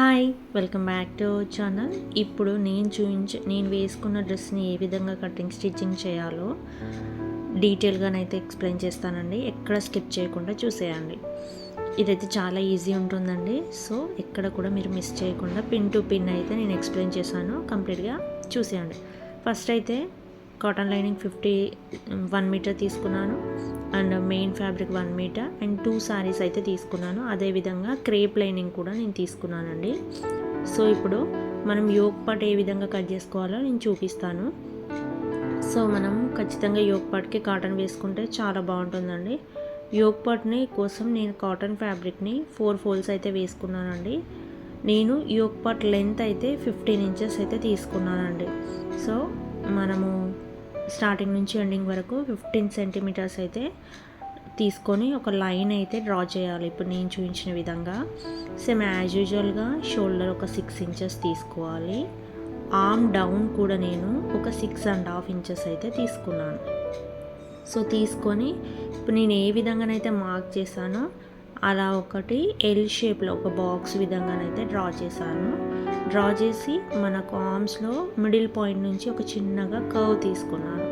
Hi welcome back to channel. ఇప్పుడు నేను చూపించ నేను వేసుకున్న డ్రెస్ని ఏ విధంగా కటింగ్ స్టిచ్చింగ్ చేయాలో డీటెయిల్గానైతే ఎక్స్ప్లెయిన్ చేస్తానండి. ఎక్కడ స్కిప్ చేయకుండా చూసేయండి. ఇదైతే చాలా ఈజీ ఉంటుందండి. సో ఎక్కడ కూడా మీరు మిస్ చేయకుండా పిన్ టు పిన్ అయితే నేను ఎక్స్ప్లెయిన్ చేశాను. కంప్లీట్గా చూసేయండి. ఫస్ట్ అయితే cotton lining fifty one metre తీసుకున్నాను. And main fabric one metre and two saris అయితే తీసుకున్నాను. అదేవిధంగా క్రేప్ లైనింగ్ కూడా నేను తీసుకున్నానండి. సో ఇప్పుడు మనం యోగ్ పాట్ ఏ విధంగా కట్ చేసుకోవాలో నేను చూపిస్తాను. సో మనం ఖచ్చితంగా యోగ్ పాట్కి కాటన్ వేసుకుంటే చాలా బాగుంటుందండి. యోగ్ పాట్ని కోసం నేను కాటన్ ఫ్యాబ్రిక్ని ఫోర్ ఫోల్స్ అయితే వేసుకున్నానండి. నేను యోగ్ పాట్ లెంత్ అయితే ఫిఫ్టీన్ ఇంచెస్ అయితే తీసుకున్నానండి. సో మనము స్టార్టింగ్ నుంచి ఎండింగ్ వరకు ఫిఫ్టీన్ సెంటీమీటర్స్ అయితే తీసుకొని ఒక లైన్ అయితే డ్రా చేయాలి. ఇప్పుడు నేను చూపించిన విధంగా సేమ్ యాజ్ యూజువల్గా షోల్డర్ ఒక సిక్స్ ఇంచెస్ తీసుకోవాలి. ఆర్మ్ డౌన్ కూడా నేను ఒక సిక్స్ అండ్ హాఫ్ ఇంచెస్ అయితే తీసుకున్నాను. సో తీసుకొని ఇప్పుడు నేను ఏ విధంగానైతే మార్క్ చేశానో అలా ఒకటి ఎల్ షేప్లో ఒక బాక్స్ విధంగానైతే డ్రా చేశాను. డ్రా చేసి మనకు ఆర్మ్స్లో మిడిల్ పాయింట్ నుంచి ఒక చిన్నగా కర్వ్ తీసుకున్నాను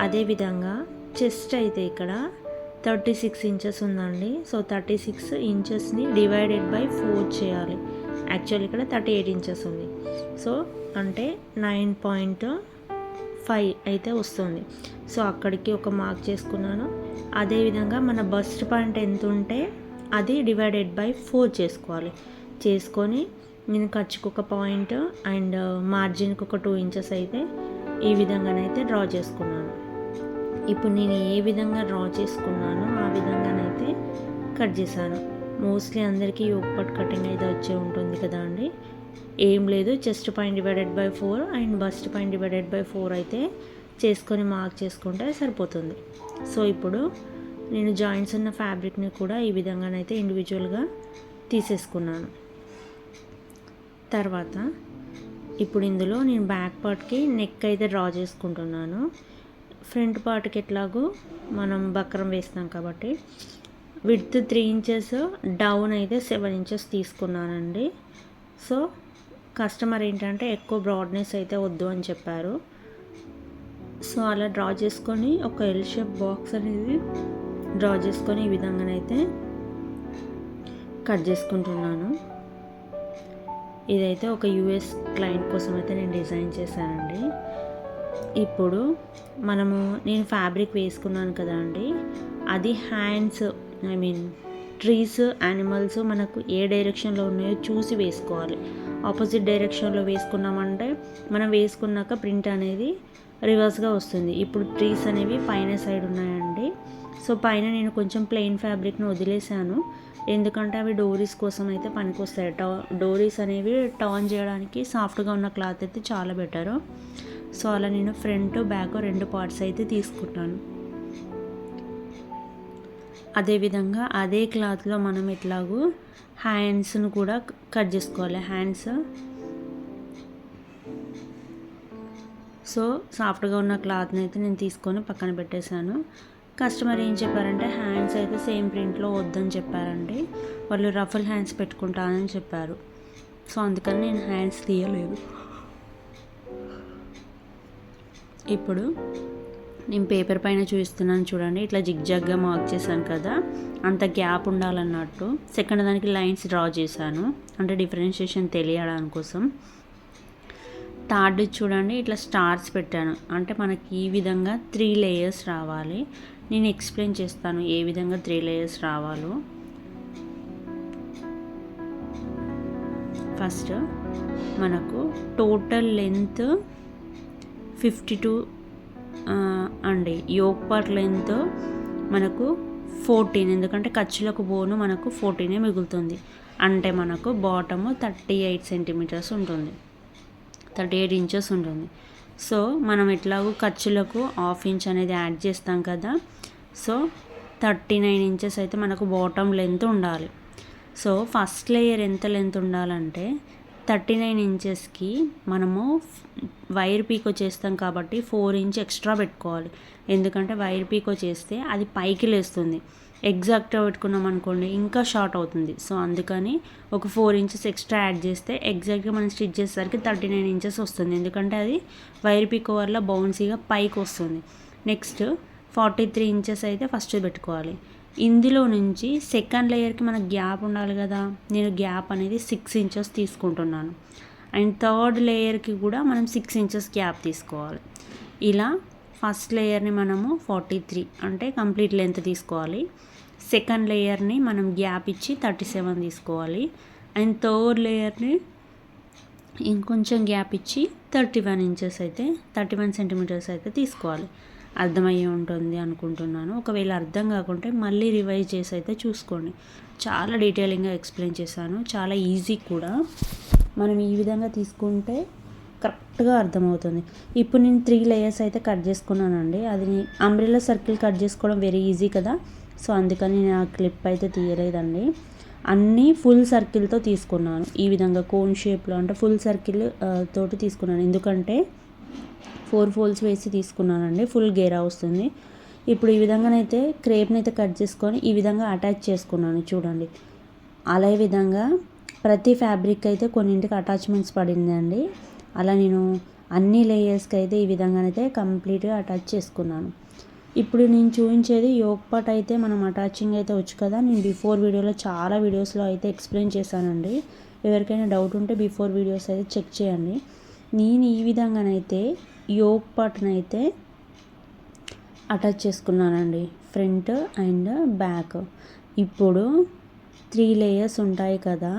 అదేవిధంగా చెస్ట్ అయితే ఇక్కడ థర్టీ సిక్స్ ఇంచెస్ ఉందండి. సో థర్టీ సిక్స్ ఇంచెస్ని డివైడెడ్ బై ఫోర్ చేయాలి. యాక్చువల్ ఇక్కడ థర్టీ ఎయిట్ ఇంచెస్ ఉంది. సో అంటే నైన్ పాయింట్ ఫైవ్ అయితే వస్తుంది. సో అక్కడికి ఒక మార్క్ చేసుకున్నాను. అదేవిధంగా మన బస్ట్ పాయింట్ ఎంత ఉంటే అది డివైడెడ్ బై ఫోర్ చేసుకోవాలి. చేసుకొని నేను ఖర్చుకు ఒక పాయింట్ అండ్ uh, మార్జిన్కి ఒక టూ ఇంచెస్ అయితే ఈ విధంగానైతే డ్రా చేసుకున్నాను. ఇప్పుడు నేను ఏ విధంగా డ్రా చేసుకున్నానో ఆ విధంగానైతే కట్ చేశాను. మోస్ట్లీ అందరికీ యోగపట్ కటింగ్ అయితే వచ్చే ఉంటుంది కదా అండి. ఏం లేదు chest point divided by four and bust point divided by four అయితే చేసుకొని మార్క్ చేసుకుంటే సరిపోతుంది. సో ఇప్పుడు నేను జాయింట్స్ ఉన్న ఫ్యాబ్రిక్ని కూడా ఈ విధంగానైతే ఇండివిజువల్గా తీసేసుకున్నాను. తర్వాత ఇప్పుడు ఇందులో నేను బ్యాక్ పార్ట్కి నెక్ అయితే డ్రా చేసుకుంటున్నాను. ఫ్రంట్ పార్ట్కి ఎట్లాగో మనం బక్రం వేస్తాం కాబట్టి విత్ త్రీ ఇంచెస్ డౌన్ అయితే సెవెన్ ఇంచెస్ తీసుకున్నానండి. సో కస్టమర్ ఏంటంటే ఎక్కువ బ్రాడ్నెస్ అయితే వద్దు అని చెప్పారు. సో అలా డ్రా చేసుకొని ఒక ఎల్ షేప్ బాక్స్ అనేది డ్రా చేసుకొని ఈ విధంగానైతే కట్ చేసుకుంటున్నాను. ఇదైతే ఒక యూఎస్ క్లయింట్ కోసం అయితే నేను డిజైన్ చేశానండి. ఇప్పుడు మనము నేను ఫ్యాబ్రిక్ వేసుకున్నాను కదా అండి. అది hands I mean trees animals మనకు ఏ డైరెక్షన్లో ఉన్నాయో చూసి వేసుకోవాలి. ఆపోజిట్ డైరెక్షన్లో వేసుకున్నామంటే మనం వేసుకున్నాక ప్రింట్ అనేది రివర్స్గా వస్తుంది. ఇప్పుడు ట్రీస్ అనేవి పైన సైడ్ ఉన్నాయండి. సో పైన నేను కొంచెం ప్లెయిన్ ఫ్యాబ్రిక్ను వదిలేసాను ఎందుకంటే అవి డోరీస్ కోసం అయితే పనికొస్తాయి. టా డోరీస్ అనేవి టర్న్ చేయడానికి సాఫ్ట్గా ఉన్న క్లాత్ అయితే చాలా బెటరు. సో అలా నేను ఫ్రంట్ బ్యాక్ రెండు పార్ట్స్ అయితే తీసుకుంటాను. అదేవిధంగా అదే క్లాత్లో మనం ఎట్లాగూ హ్యాండ్స్ను కూడా కట్ చేసుకోవాలి. హ్యాండ్స్. సో సాఫ్ట్గా ఉన్న క్లాత్ని అయితే నేను తీసుకొని పక్కన పెట్టేశాను. కస్టమర్ ఏం చెప్పారంటే హ్యాండ్స్ అయితే సేమ్ ప్రింట్లో వద్దని చెప్పారండి. వాళ్ళు రఫల్ హ్యాండ్స్ పెట్టుకుంటానని చెప్పారు. సో అందుకని నేను హ్యాండ్స్ తీయలేదు. ఇప్పుడు నేను పేపర్ పైన చూపిస్తున్నాను చూడండి. ఇట్లా జిగ్జాగ్గా మార్క్ చేశాను కదా. అంత గ్యాప్ ఉండాలన్నట్టు. సెకండ్ దానికి లైన్స్ డ్రా చేశాను. అంటే డిఫరెన్షియేషన్ తెలియడం కోసం. థర్డ్ చూడండి ఇట్లా స్టార్స్ పెట్టాను. అంటే మనకి ఈ విధంగా త్రీ లేయర్స్ రావాలి. నేను ఎక్స్ప్లెయిన్ చేస్తాను ఏ విధంగా త్రీ లేయర్స్ రావాలో. ఫస్ట్ మనకు టోటల్ లెంత్ ఫిఫ్టీ టూ అండి. యోగ్ పర్ లెంత్ మనకు ఫోర్టీన్ ఎందుకంటే ఖర్చులకు బోను మనకు ఫోర్టీనే మిగులుతుంది. అంటే మనకు బాటము థర్టీ ఎయిట్ సెంటీమీటర్స్ ఉంటుంది. థర్టీ ఎయిట్ ఇంచెస్ ఉంటుంది. సో మనం ఎట్లాగో ఖర్చులకు హాఫ్ ఇంచ్ అనేది యాడ్ చేస్తాం కదా. సో థర్టీ నైన్ ఇంచెస్ అయితే మనకు బాటమ్ లెంత్ ఉండాలి. సో ఫస్ట్ లేయర్ ఎంత లెంత్ ఉండాలంటే థర్టీ నైన్ ఇంచెస్కి మనము వైర్ పీకో చేస్తాం కాబట్టి ఫోర్ ఇంచ్ ఎక్స్ట్రా పెట్టుకోవాలి. ఎందుకంటే వైర్ పీకో చేస్తే అది పైకి లేస్తుంది. ఎగ్జాక్ట్గా పెట్టుకున్నాం అనుకోండి ఇంకా షార్ట్ అవుతుంది. సో అందుకని ఒక ఫోర్ ఇంచెస్ ఎక్స్ట్రా యాడ్ చేస్తే ఎగ్జాక్ట్గా మనం స్టిచ్ చేసేసరికి థర్టీ నైన్ ఇంచెస్ వస్తుంది. ఎందుకంటే అది వైర్ పిక్ వల్ల బౌన్సీగా పైకి వస్తుంది. నెక్స్ట్ ఫార్టీ త్రీ ఇంచెస్ అయితే ఫస్ట్ పెట్టుకోవాలి. ఇందులో నుంచి సెకండ్ లేయర్కి మనకు గ్యాప్ ఉండాలి కదా. నేను గ్యాప్ అనేది సిక్స్ ఇంచెస్ తీసుకుంటున్నాను. అండ్ థర్డ్ లేయర్కి కూడా మనం సిక్స్ ఇంచెస్ గ్యాప్ తీసుకోవాలి. ఇలా ఫస్ట్ లేయర్ని మనము ఫార్టీ త్రీ అంటే కంప్లీట్ లెంత్ తీసుకోవాలి. సెకండ్ లేయర్ని మనం గ్యాప్ ఇచ్చి థర్టీ సెవెన్ తీసుకోవాలి. అండ్ థర్డ్ లేయర్ని ఇంకొంచెం గ్యాప్ ఇచ్చి థర్టీ వన్ ఇంచెస్ అయితే థర్టీ వన్ సెంటీమీటర్స్ అయితే తీసుకోవాలి. అర్థమయ్యే ఉంటుంది అనుకుంటున్నాను. ఒకవేళ అర్థం కాకుంటే మళ్ళీ రివైజ్ చేసి అయితే చూసుకోండి. చాలా డీటెయిలింగ్గా ఎక్స్ప్లెయిన్ చేశాను. చాలా ఈజీ కూడా. మనం ఈ విధంగా తీసుకుంటే కరెక్ట్గా అర్థమవుతుంది. ఇప్పుడు నేను త్రీ లేయర్స్ అయితే కట్ చేసుకున్నానండి. అది అంబ్రెల్లా సర్కిల్ కట్ చేసుకోవడం వెరీ ఈజీ కదా. సో అందుకని నేను ఆ క్లిప్ అయితే తీయలేదండి. అన్నీ ఫుల్ సర్కిల్తో తీసుకున్నాను. ఈ విధంగా కోన్ షేప్లో అంటే ఫుల్ సర్కిల్ తోటి తీసుకున్నాను. ఎందుకంటే ఫోర్ ఫోల్స్ వేసి తీసుకున్నానండి. ఫుల్ గేరా వస్తుంది. ఇప్పుడు ఈ విధంగానైతే క్రేప్ని అయితే కట్ చేసుకొని ఈ విధంగా అటాచ్ చేసుకున్నాను. చూడండి. అలా విధంగా ప్రతి ఫ్యాబ్రిక్ అయితే కొన్నింటికి అటాచ్మెంట్స్ పడిందండి. అలా నేను అన్ని లేయర్స్కి అయితే ఈ విధంగానైతే కంప్లీట్గా అటాచ్ చేసుకున్నాను. ఇప్పుడు నేను చూపించేది యోగ్ పాట్ అయితే మనం అటాచింగ్ అయితే వచ్చు కదా. నేను బిఫోర్ వీడియోలో చాలా వీడియోస్లో అయితే ఎక్స్ప్లెయిన్ చేశానండి. ఎవరికైనా డౌట్ ఉంటే బిఫోర్ వీడియోస్ అయితే చెక్ చేయండి. నేను ఈ విధంగానైతే యోగ్ పాట్నైతే అటాచ్ చేసుకున్నానండి. Front and back. ఇప్పుడు త్రీ లేయర్స్ ఉంటాయి కదా.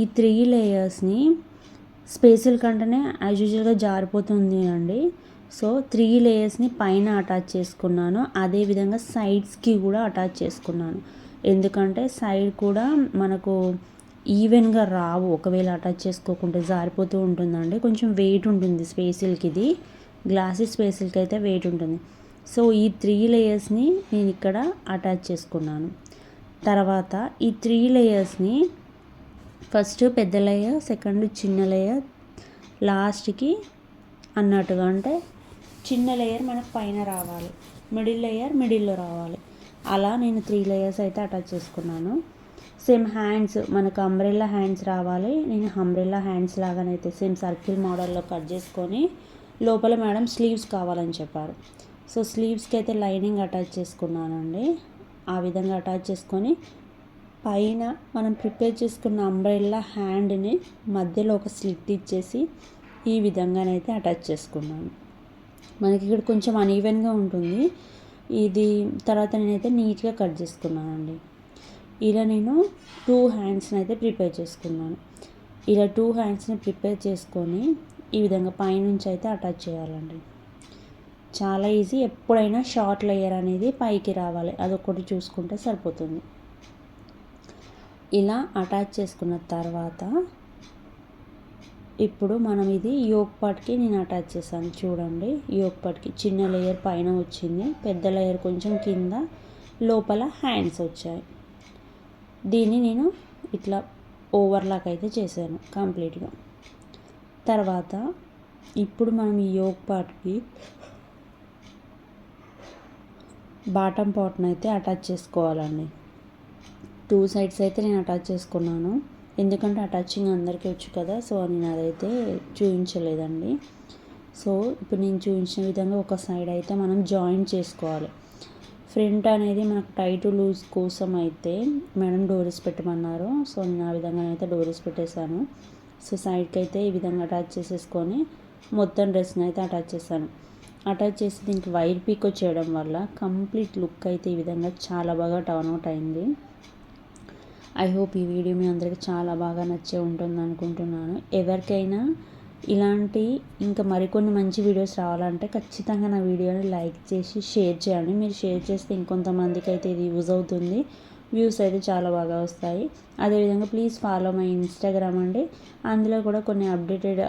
ఈ త్రీ లేయర్స్ని స్పేసుల కంటేనే యాజ్ యూజువల్గా జారిపోతుంది అండి. సో త్రీ లేయర్స్ని పైన అటాచ్ చేసుకున్నాను. అదేవిధంగా సైడ్స్కి కూడా అటాచ్ చేసుకున్నాను. ఎందుకంటే సైడ్ కూడా మనకు ఈవెన్గా రావు. ఒకవేళ అటాచ్ చేసుకోకుంటే జారిపోతూ ఉంటుందండి. కొంచెం వెయిట్ ఉంటుంది స్పేసిల్కి ఇది గ్లాసెస్ స్పేసిల్కి అయితే వెయిట్ ఉంటుంది. సో ఈ త్రీ లేయర్స్ని నేను ఇక్కడ అటాచ్ చేసుకున్నాను. తర్వాత ఈ త్రీ లేయర్స్ని ఫస్ట్ పెద్ద లేయర్ సెకండ్ చిన్న లేయర్ లాస్ట్కి అన్నట్టుగా అంటే చిన్న లేయర్ మనకు పైన రావాలి. మిడిల్ లేయర్ మిడిల్లో రావాలి. అలా నేను త్రీ లేయర్స్ అయితే అటాచ్ చేసుకున్నాను. సేమ్ హ్యాండ్స్ మనకు అంబ్రెల్లా హ్యాండ్స్ రావాలి. నేను అంబ్రెల్లా హ్యాండ్స్ లాగానైతే సేమ్ సర్కిల్ మోడల్లో కట్ చేసుకొని లోపల మేడం స్లీవ్స్ కావాలని చెప్పారు. సో స్లీవ్స్కి అయితే లైనింగ్ అటాచ్ చేసుకున్నానండి. ఆ విధంగా అటాచ్ చేసుకొని పైన మనం ప్రిపేర్ చేసుకున్న అంబ్రెల్లా హ్యాండ్ని మధ్యలో ఒక స్లిట్ ఇచ్చేసి ఈ విధంగానైతే అటాచ్ చేసుకున్నాను. మనకి ఇక్కడ కొంచెం అన్ఈవెన్గా ఉంటుంది. ఇది తర్వాత నేనైతే నీట్గా కట్ చేసుకున్నానండి. ఇలా నేను టూ హ్యాండ్స్ని అయితే ప్రిపేర్ చేసుకున్నాను. ఇలా టూ హ్యాండ్స్ని ప్రిపేర్ చేసుకొని ఈ విధంగా పైనుంచి అయితే అటాచ్ చేయాలండి. చాలా ఈజీ ఎప్పుడైనా షార్ట్ లేయర్ అనేది పైకి రావాలి. అదొకటి చూసుకుంటే సరిపోతుంది. ఇలా అటాచ్ చేసుకున్న తర్వాత ఇప్పుడు మనం ఇది యోక్ పాట్కి నేను అటాచ్ చేశాను. చూడండి యోగ్ పాట్కి చిన్న లేయర్ పైన వచ్చింది. పెద్ద లేయర్ కొంచెం కింద లోపల హ్యాండ్స్ వచ్చాయి. దీన్ని నేను ఇట్లా ఓవర్లాక్ అయితే చేశాను కంప్లీట్గా. తర్వాత ఇప్పుడు మనం ఈ యోక్ పాట్కి బాటమ్ పార్ట్ని అయితే అటాచ్ చేసుకోవాలండి. టూ సైడ్స్ అయితే నేను అటాచ్ చేసుకున్నాను. ఎందుకంటే అటాచింగ్ అందరికీ వచ్చు కదా సో నేను అదైతే చూపించలేదండి సో ఇప్పుడు నేను చూపించిన విధంగా ఒక సైడ్ అయితే మనం జాయింట్ చేసుకోవాలి. ఫ్రంట్ అనేది మనకు టైట్ లూజ్ కోసం అయితే మేడం డోరీస్ పెట్టమన్నారు. సో నేను ఆ విధంగా అయితే డోరీస్ పెట్టేశాను. సో సైడ్కి అయితే ఈ విధంగా అటాచ్ చేసేసుకొని మొత్తం డ్రెస్ని అయితే అటాచ్ చేశాను. అటాచ్ చేసి దీనికి వైర్ పీక్ చేయడం వల్ల కంప్లీట్ లుక్ అయితే ఈ విధంగా చాలా బాగా టర్న్ అవుట్ అయింది. ఐ హోప్ ఈ వీడియో మీ అందరికీ చాలా బాగా నచ్చే ఉంటుంది అనుకుంటున్నాను. ఎవరికైనా ఇలాంటి ఇంకా మరికొన్ని మంచి వీడియోస్ రావాలంటే ఖచ్చితంగా నా వీడియోని లైక్ చేసి షేర్ చేయండి. మీరు షేర్ చేస్తే ఇంకొంతమందికి అయితే ఇది యూజ్ అవుతుంది. వ్యూస్ అయితే చాలా బాగా వస్తాయి. అదేవిధంగా ప్లీజ్ ఫాలో మై ఇన్స్టాగ్రామ్ అండి. అందులో కూడా కొన్ని అప్డేటెడ్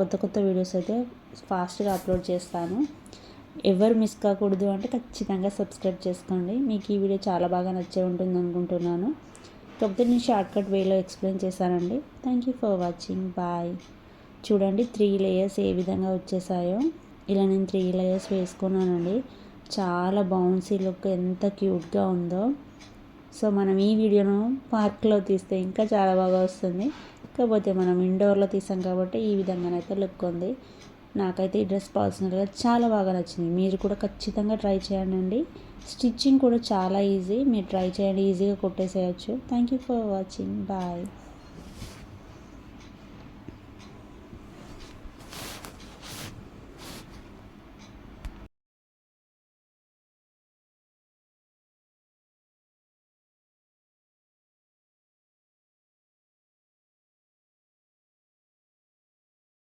కొత్త కొత్త వీడియోస్ అయితే ఫాస్ట్గా అప్లోడ్ చేస్తాను. ఎవరు మిస్ కాకూడదు అంటే ఖచ్చితంగా సబ్స్క్రైబ్ చేసుకోండి. మీకు ఈ వీడియో చాలా బాగా నచ్చే ఉంటుంది అనుకుంటున్నాను. కాకపోతే నేను వేలో ఎక్స్ప్లెయిన్ చేశానండి. Thank you for watching bye చూడండి త్రీ లేయర్స్ ఏ విధంగా వచ్చేసాయో. ఇలా నేను త్రీ లేయర్స్ వేసుకున్నానండి. చాలా బౌన్సీ లుక్ ఎంత క్యూట్గా ఉందో. సో మనం ఈ వీడియోను పార్క్లో తీస్తే ఇంకా చాలా బాగా వస్తుంది. కాకపోతే మనం ఇండోర్లో తీసాం కాబట్టి ఈ విధంగానైతే లుక్ ఉంది. నాకైతే ఈ డ్రెస్ పర్సనల్గా చాలా బాగా నచ్చింది. మీరు కూడా ఖచ్చితంగా ట్రై చేయండి స్టిచ్చింగ్ కూడా చాలా ఈజీ. మీరు ట్రై చేయండి ఈజీగా కుట్టేసేయచ్చు. Thank you for watching bye